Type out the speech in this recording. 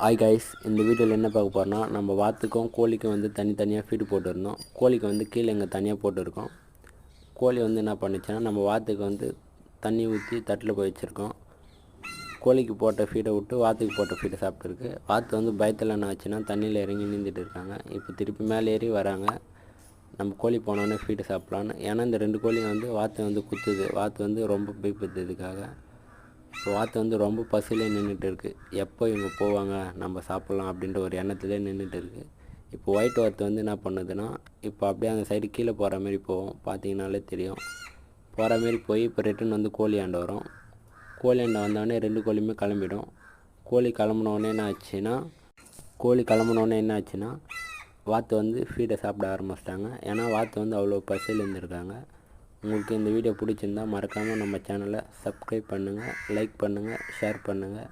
Hi guys இந்த வீடியோவில் என்ன பார்க்க போகிறோம்னா நம்ம வாத்துக்கும் கோழிக்கும் வந்து தனித்தனியாக ஃபீடு போட்டுருந்தோம். கோழிக்கு வந்து கீழே இங்கே தனியாக போட்டிருக்கோம். கோழி வந்து என்ன பண்ணுச்சுன்னா நம்ம வாத்துக்கு வந்து தண்ணி ஊற்றி தட்டில் போய் வச்சுருக்கோம். கோழிக்கு போட்ட ஃபீடை விட்டு வாத்துக்கு போட்ட ஃபீடை சாப்பிட்ருக்கு வாத்து வந்து பயத்தில் என்ன ஆச்சுன்னா தண்ணியில் இறங்கி நீந்திட்டு இருக்காங்க. இப்போ திருப்பி மேலே ஏறி வராங்க. நம்ம கோழி போனோடனே ஃபீடு சாப்பிட்லான்னு ஏன்னா இந்த ரெண்டு கோழியும் வந்து வாத்து வந்து குத்துது. வாத்து வந்து ரொம்ப பயப்படுது இதுக்காக. வாத்து வந்து ரொம்ப பசியிலே நின்றுட்டு இருக்குது எப்போ இவங்க போவாங்க நம்ம சாப்பிட்லாம் அப்படின்ற ஒரு எண்ணத்துலேயே நின்றுட்டு இருக்குது இப்போ ஒயிட் வாத்து வந்து என்ன பண்ணுதுன்னா இப்போ அப்படியே அந்த சைடு கீழே போகிற மாதிரி போவோம் பார்த்தீங்கனாலே தெரியும். போகிற மாதிரி போய் இப்போ ரிட்டன் வந்து கோழி ஆண்ட வரும். கோழி ஆண்ட வந்தோடனே ரெண்டு கோழியுமே கிளம்பிடும். கோழி கிளம்புனோடனே என்ன ஆச்சுன்னா கோழி கிளம்புனோடனே என்ன ஆச்சுன்னா வாத்து வந்து ஃபீடை சாப்பிட ஆரம்பிச்சிட்டாங்க. ஏன்னா வாத்து வந்து அவ்வளோ பசியில் இருந்திருக்காங்க. உங்களுக்கு இந்த வீடியோ பிடிச்சிருந்தா மறக்காமல் நம்ம சேனலை சப்ஸ்கிரைப் பண்ணுங்கள் லைக் பண்ணுங்கள் ஷேர் பண்ணுங்கள்